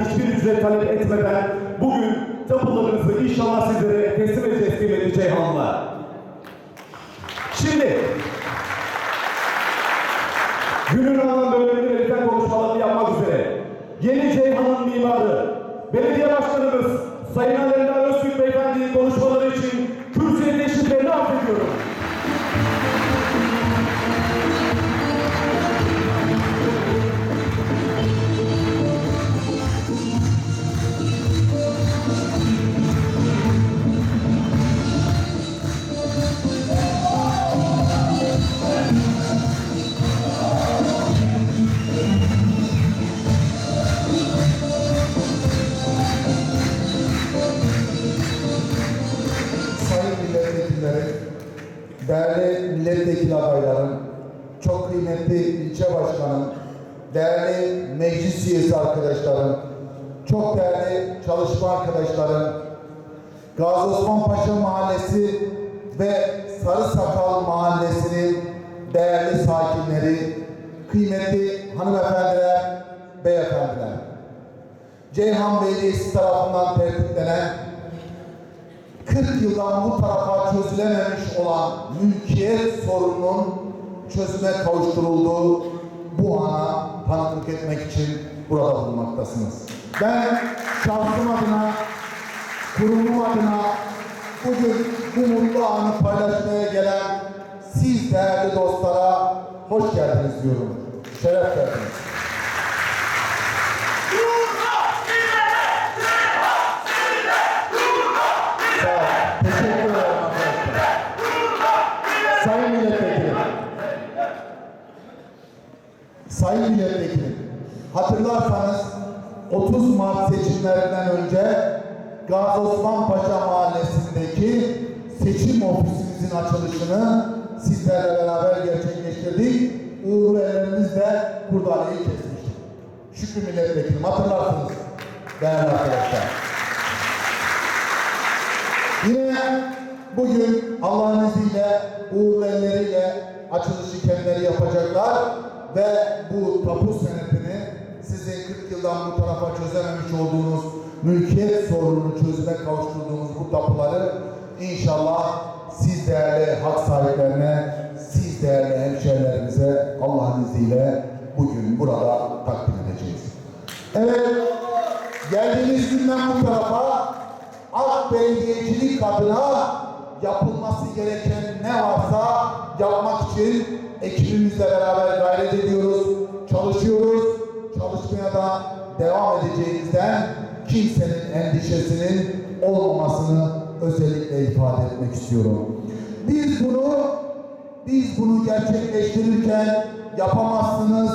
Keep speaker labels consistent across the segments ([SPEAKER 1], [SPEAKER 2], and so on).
[SPEAKER 1] hiçbir ücret talep etmeden bugün tapularınızı inşallah sizlere teslim edeceğiz kıymetli Ceyhanlılar. Şimdi günün anlamda önemli belirten konuşmalarını yapmak üzere Yeni Ceyhan'ın mimarı, belediye başkanımız Sayın Alemdar Öztürk Beyefendi'nin konuşmaları için kürsüye teşriflerini arz ediyorum.
[SPEAKER 2] Arkadaşlarım, çok değerli çalışma arkadaşlarım, Gazi Osman Paşa Mahallesi ve Sarı Sakal Mahallesi'nin değerli sakinleri, kıymetli hanımefendiler, beyefendiler. Ceyhan Belediyesi tarafından tertiplenen 40 yıldan bu tarafa çözülememiş olan mülkiyet sorununun çözüme kavuşturulduğu bu ana tanıklık etmek için burada bulunmaktasınız. Ben şahsım adına, kurumum adına bugün bu mutlu anı paylaşmaya gelen siz değerli dostlara hoş geldiniz diyorum. Şeref verdiniz. Sayın Milletvekili. Sayın Milletvekili. Hatırlarsanız 30 Mart seçimlerinden önce Gazi Osman Paşa Mahallesi'ndeki seçim ofisimizin açılışını sizlerle beraber gerçekleştirdik. Uğurlu ellerimizle kurdaleyi kesmiştik. Şükrü Milletvekilim hatırlarsınız değerli arkadaşlar. Yine bugün Allah'ın izniyle uğurlu elleriyle açılışı kendileri yapacaklar ve bu tapu senetini sizin 40 yıldan bu tarafa çözememiş olduğunuz mülkiyet sorununu çözüme kavuşturduğumuz bu tapuları inşallah siz değerli hak sahiplerine, siz değerli hemşehrilerimize Allah'ın izniyle bugün burada takdim edeceğiz. Evet, geldiğiniz günden bu tarafa AK belediyecilik adına yapılması gereken ne varsa yapmak için ekibimizle beraber gayret ediyoruz, çalışıyoruz. Da devam edeceğimizden kimsenin endişesinin olmamasını özellikle ifade etmek istiyorum. Biz bunu biz bunu gerçekleştirirken yapamazsınız.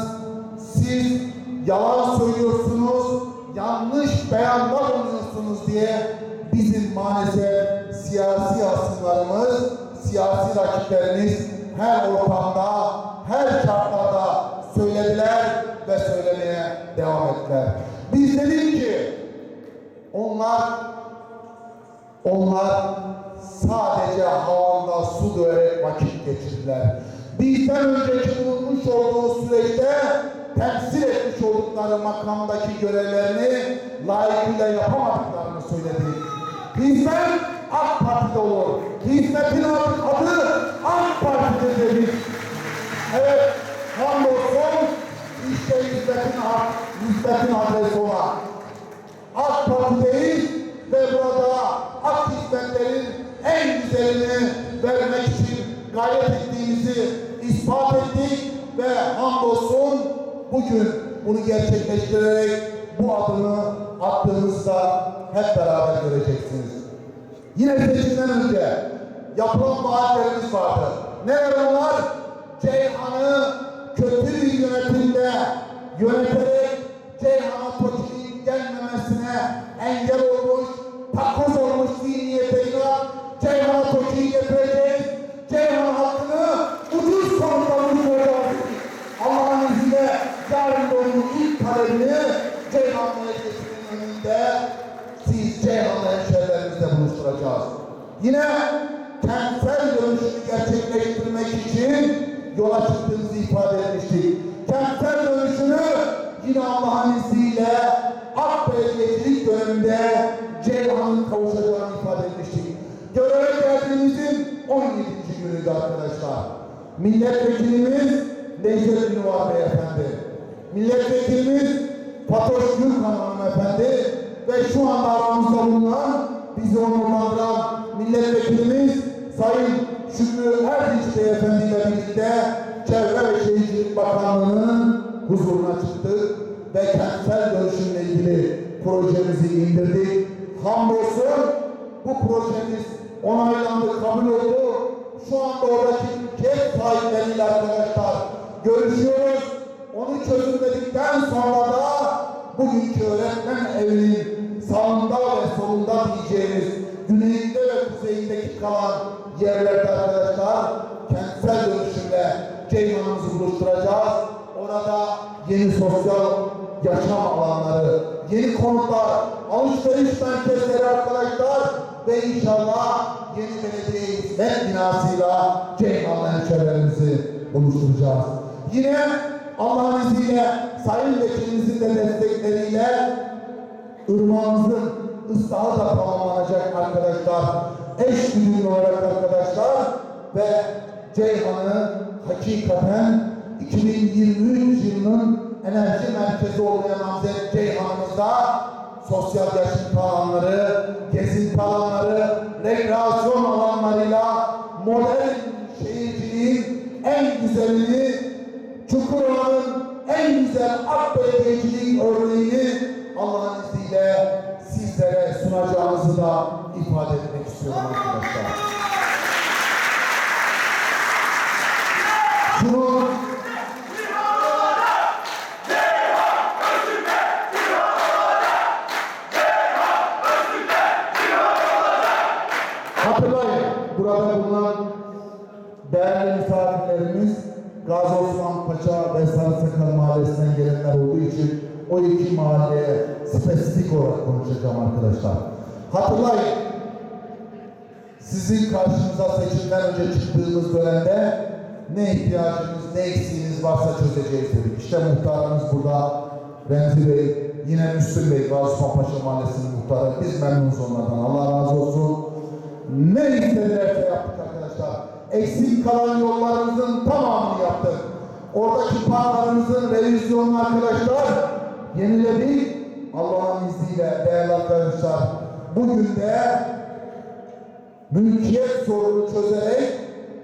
[SPEAKER 2] Siz yalan söylüyorsunuz, yanlış beyanlar oluyorsunuz diye bizim maalesef siyasi asımlarımız, siyasi rakiplerimiz her ortamda, her şartlarda söylediler ve söylemeye devam ettiler. Biz dedik ki onlar onlar sadece havanda su döverek vakit geçirdiler. Bizden önceki bulunmuş olduğu süreçte temsil etmiş oldukları makamdaki görevlerini layıkıyla yapamadıklarını söyledi. Hizmet AK Parti'de olur. Hizmetin adı AK Parti'dir dedik. Evet, hamdolsun işte hizmetin, hizmetin adresi olan. AK Parti'deyiz ve burada hak hizmetlerin en güzelini vermek için gayret ettiğimizi ispat ettik ve hamdolsun bugün bunu gerçekleştirerek bu adımı attığımızda hep beraber göreceksiniz. Yine seçimden önce yapılan vaatlerimiz vardı. Neler onlar? Ceyhan'ı kötü bir yönetimde yöneterek Ceyhan'a Toki'nin gelmemesine engel olmuş, Gürkan Hanımefendi ve şu anda aramızda bulunan bizi onurlandıran milletvekilimiz Sayın Şükrü Erdinç Beyefendi ile birlikte Çevre ve Şehircilik Bakanlığı'nın huzuruna çıktık ve kentsel dönüşümle ilgili projemizi indirdik. Hamdolsun bu projemiz onaylandı, kabul oldu. Şu anda oradaki mülkiyet sahipleriyle arkadaşlar görüşüyoruz. Onu çözümledikten sonra da bugünkü öğretmen evinin sağında ve solunda diyeceğimiz güneyinde ve kuzeyindeki kalan yerlerde arkadaşlar kentsel dönüşümle Ceyhan'ımızı buluşturacağız. Orada yeni sosyal yaşam alanları, yeni konutlar, alışveriş merkezleri arkadaşlar ve inşallah yeni belediye hizmet binasıyla Ceyhan'la hemşehrilerimizi buluşturacağız. Yine Allah'ın izniyle Sayın Vekilimizin de destekleriyle ırmağımızın ıslahı da tamamlanacak arkadaşlar. Eş güdümlü olarak arkadaşlar ve Ceyhan'ı hakikaten 2023 yılının enerji merkezi olmaya namzet Ceyhan'ımızda sosyal yaşam alanları, gezinti alanları, rekreasyon alanlarıyla modern şehirciliğin en güzelini Çukurova'nın en güzel AK Belediyecilik örneğini Allah'ın izniyle sizlere sunacağımızı da ifade etmek istiyorum arkadaşlar. Şunu Hatırlayın, burada bulunan değerli misafirlerimiz Gazi Osman Paşa ve Sarısakal Mahallesi'nden gelenler olduğu için o iki mahalleye spesifik olarak konuşacağım arkadaşlar. Hatırlayın, sizin karşınıza seçimden önce çıktığımız dönemde ne ihtiyacınız, ne eksiğiniz varsa çözeceğiz dedik. İşte muhtarımız burada, Remzi Bey, yine Müslüm Bey, Gazi Osman Paşa Mahallesi'nin muhtarı. Biz memnunuz onlardan, Allah razı olsun. Ne istedilerse yaptık arkadaşlar. Eksik kalan yollarımızın tamamını yaptık. Oradaki parklarımızın revizyonunu arkadaşlar yeniledik. Allah'ın izniyle değerli arkadaşlar bugün de mülkiyet sorunu çözerek,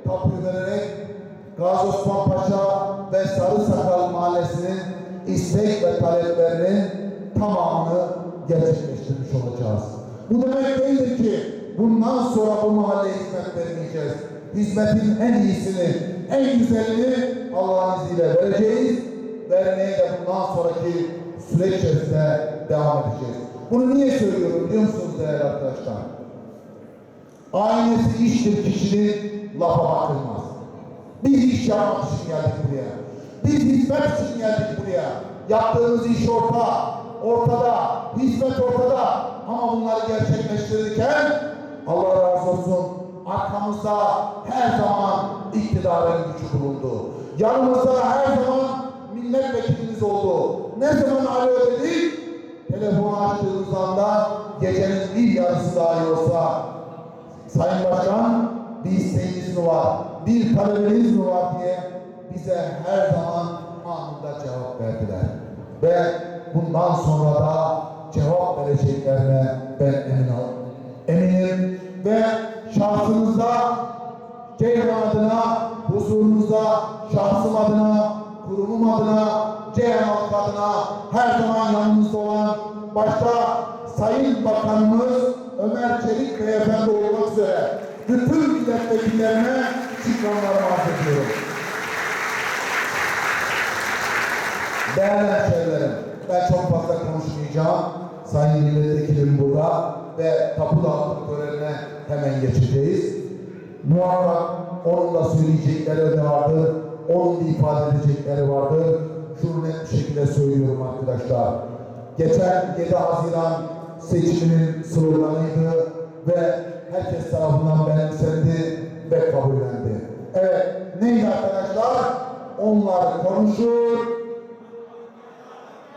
[SPEAKER 2] tapu vererek Gazi Osman Paşa ve Sarı Sakal Mahallesi'nin istek ve taleplerinin tamamını gerçekleştirmiş olacağız. Bu demek değildir ki bundan sonra bu mahalleye hizmet vermeyeceğiz. Hizmetin en iyisini, en güzelini Allah'ın izniyle vereceğiz. Vermeye de bundan sonraki süreç içerisinde devam edeceğiz. Bunu niye söylüyorum biliyor musunuz değerli arkadaşlar? Aynesi iştir kişinin lafa bakılmaz. Biz iş yapmak için geldik buraya. Biz hizmet için geldik buraya. Yaptığımız iş orta, ortada, hizmet ortada. Ama bunları gerçekleştirirken Allah razı olsun arkamızda her zaman iktidarın gücü bulundu. Yanımızda her zaman milletvekilimiz oldu. Ne zaman alo dedik? Telefonu açtığımız anda gecenin bir yarısı dahi olsa Sayın Başkan bir isteğiniz mi var, bir talebiniz mi var diye bize her zaman anında cevap verdiler. Ve bundan sonra da cevap vereceklerine ben emin eminim. Ve şahsınızda Ceyhan adına, huzurunuzda, şahsım adına, kurumum adına, Ceyhan halkı adına her zaman yanımızda olan başta Sayın Bakanımız Ömer Çelik Beyefendi olmak üzere bütün milletvekillerine şükranlarımı arz ediyorum. Değerli hemşehrilerim, ben çok fazla konuşmayacağım. Sayın milletvekilim burada ve tapu dağıtım törenine hemen geçeceğiz. Muhakkak onun da söyleyecekleri de vardır, onun da ifade edecekleri vardır. Şunu net bir şekilde söylüyorum arkadaşlar. Geçen 7 Haziran seçiminin sloganıydı. ve herkes tarafından benimsendi ve kabullendi. Evet, neydi arkadaşlar? Onlar konuşur,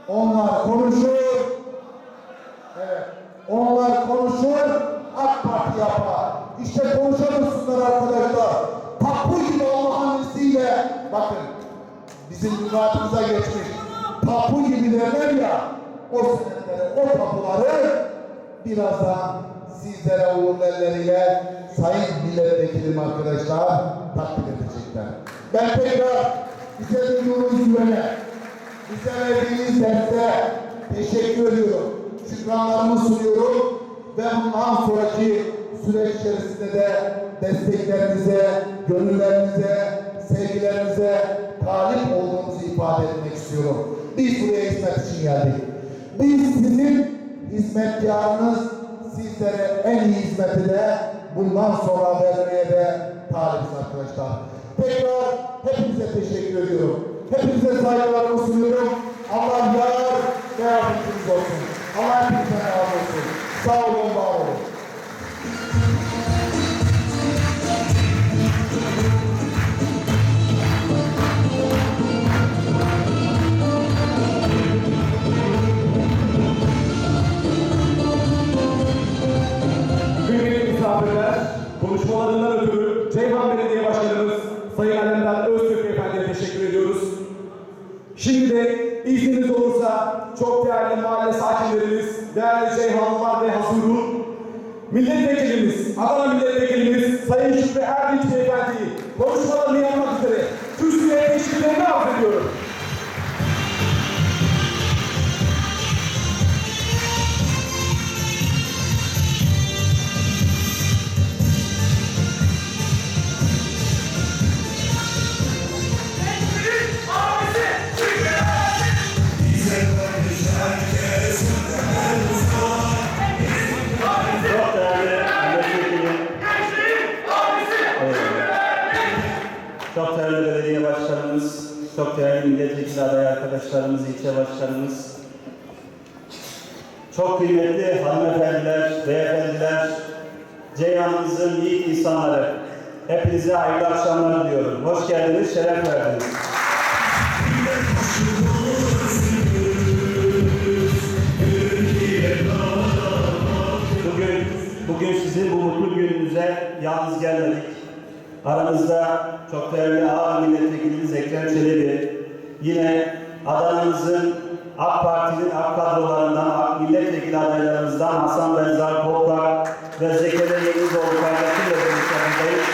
[SPEAKER 2] onlar konuşur, onlar konuşur, AK Parti yapar. İşte konuşamıyorsunlar arkadaşlar. Tapu gibi Allah'ın izniyle, bakın, bizim lügatımıza geçmiş. Tapu gibi derler ya, o senetleri, o tapuları birazdan sizlere uğurlu elleriyle sayın milletvekilim arkadaşlar takdim edecekler. Ben tekrar bize duyduğunuz güvene, bize verdiğiniz derste teşekkür ediyorum. Şükranlarımı sunuyorum ve bundan sonraki süreç içerisinde de desteklerinize, gönüllerinize, sevgilerinize talip olduğumuzu ifade etmek istiyorum. Biz buraya hizmet için geldik. Biz sizin hizmetkarınız, sizlere en iyi hizmeti de bundan sonra vermeye de talibiz arkadaşlar. Tekrar hepinize teşekkür ediyorum. Hepinize saygılarımı sunuyorum. Allah yar ve yardımcınız olsun. Allah hepinize razı olsun. Sağ olun, var olun.
[SPEAKER 3] Ceyhan'ımızın yiğit insanları, hepinize hayırlı akşamlar diliyorum. Hoş geldiniz, şeref verdiniz. Bugün, bugün sizin bu mutlu gününüze yalnız gelmedik. Aramızda çok değerli ağır milletvekilimiz Ekrem Çelebi, yine Adana'mızın AK Parti'nin AK kadrolarından, AK milletvekili adaylarımızdan Hasan Benzer Toprak Zekeriya Yenizoğlu kardeşimle birlikteyiz.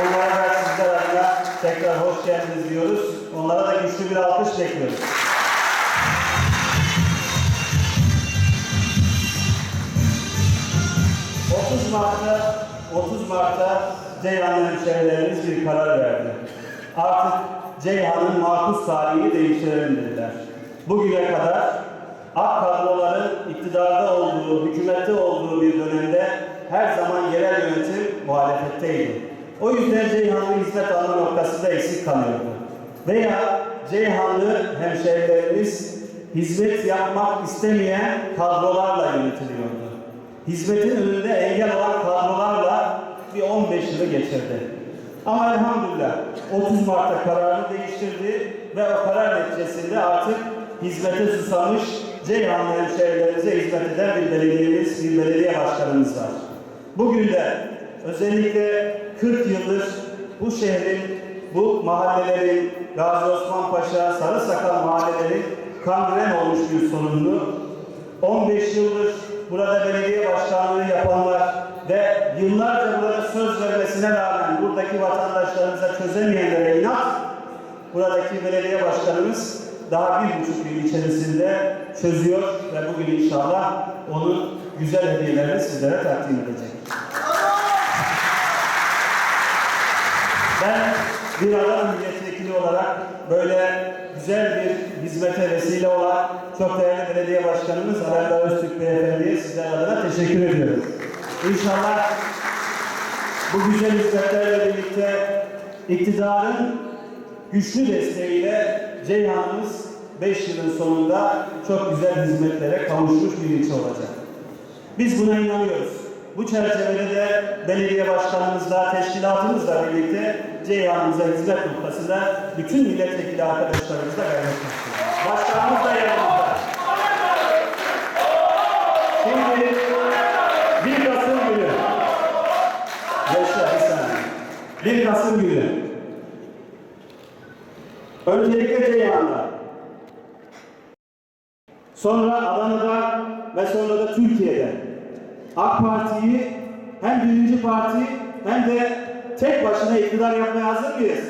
[SPEAKER 3] Onlara da sizler adına tekrar hoş geldiniz diyoruz. Onlara da güçlü bir alkış bekliyoruz. ...30 Mart'ta 30 Mart'ta Ceyhan hemşehrilerimiz bir karar verdi. Artık Ceyhan'ın makus tarihini değiştirelim dediler. Bugüne kadar AK kadroların iktidarda olduğu, hükümette olduğu bir dönemde her zaman yerel yönetim muhalefetteydi. O yüzden Ceyhanlı hizmet alma noktası da eksik kalıyordu. Veya Ceyhanlı hemşehrilerimiz hizmet yapmak istemeyen kadrolarla yönetiliyordu. Hizmetin önünde engel olan kadrolarla bir 15 yılı geçirdi. Ama elhamdülillah 30 Mart'ta kararını değiştirdi ve o karar neticesinde artık hizmete susamış Ceyhanlı hemşehrilerimize hizmet eden bir belediyemiz, bir belediye başkanımız var. Bugün de özellikle 40 yıldır bu şehrin, bu mahallelerin, Gazi Osman Paşa, Sarı Sakal mahalleleri kangren olmuş bir sorununu 15 yıldır burada belediye başkanlığı yapanlar ve yıllarca burada söz vermesine rağmen buradaki vatandaşlarımıza çözemeyenlere inat buradaki belediye başkanımız daha bir buçuk yıl içerisinde çözüyor ve bugün inşallah onun güzel hediyelerini sizlere takdim edecek. Ben bir Adana milletvekili olarak böyle güzel bir hizmete vesile olan çok değerli belediye başkanımız Alemdar Öztürk Beyefendi'ye sizler adına teşekkür ediyorum. İnşallah bu güzel hizmetlerle birlikte iktidarın güçlü desteğiyle Ceyhan'ımız 5 yılın sonunda çok güzel hizmetlere kavuşmuş bir ilçe olacak. Biz buna inanıyoruz. Bu çerçevede de belediye başkanımızla, teşkilatımızla birlikte Ceyhan'ımıza hizmet noktasında bütün milletvekili arkadaşlarımızla gayret gösteriyoruz. Başkanımız da yanımızda. Şimdi 1 Kasım günü. Yaşa bir saniye. 1 Kasım günü. Öncelikle Sonra Adana'da ve sonra da Türkiye'de. AK Parti'yi hem birinci parti hem de tek başına iktidar yapmaya hazır mıyız?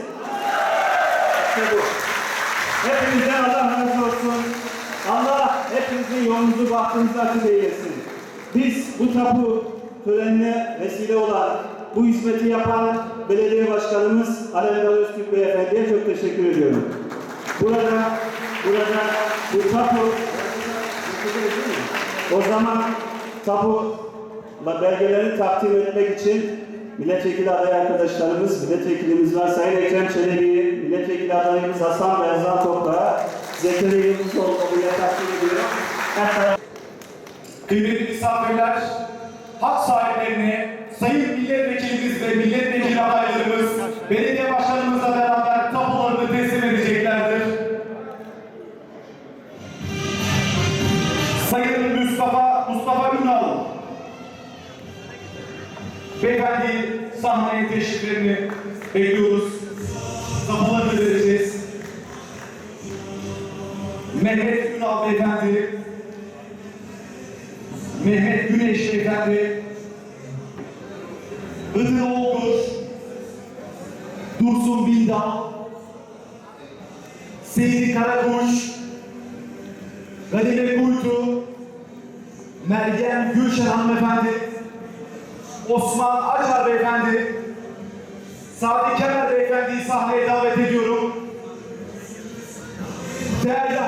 [SPEAKER 3] İşte bu. Hepinizden Allah razı olsun. Allah hepinizin yolunuzu bahtınızı açık eylesin. Biz bu tapu törenine vesile olan, bu hizmeti yapan belediye başkanımız Alemdar Öztürk Beyefendi'ye çok teşekkür ediyorum. Burada, burada bu tapu o zaman tapu belgelerini takdim etmek için milletvekili aday arkadaşlarımız, milletvekilimiz var. Sayın Ekrem Çelebi, milletvekili adayımız Hasan Berzan Toprağı, Zekeriya Yıldızoğlu buraya takdim beraber-
[SPEAKER 1] Kıymetli misafirler, hak sahiplerini Sayın Milletvekilimiz ve Milletvekili adaylarımız belediye başkanımızla beraber Beyefendi sahneye teşriflerini bekliyoruz. Tapularını vereceğiz. Mehmet Ünal Beyefendi Osman Acar Beyefendi, Sadi Kemal Beyefendi'yi sahneye davet ediyorum. Değerli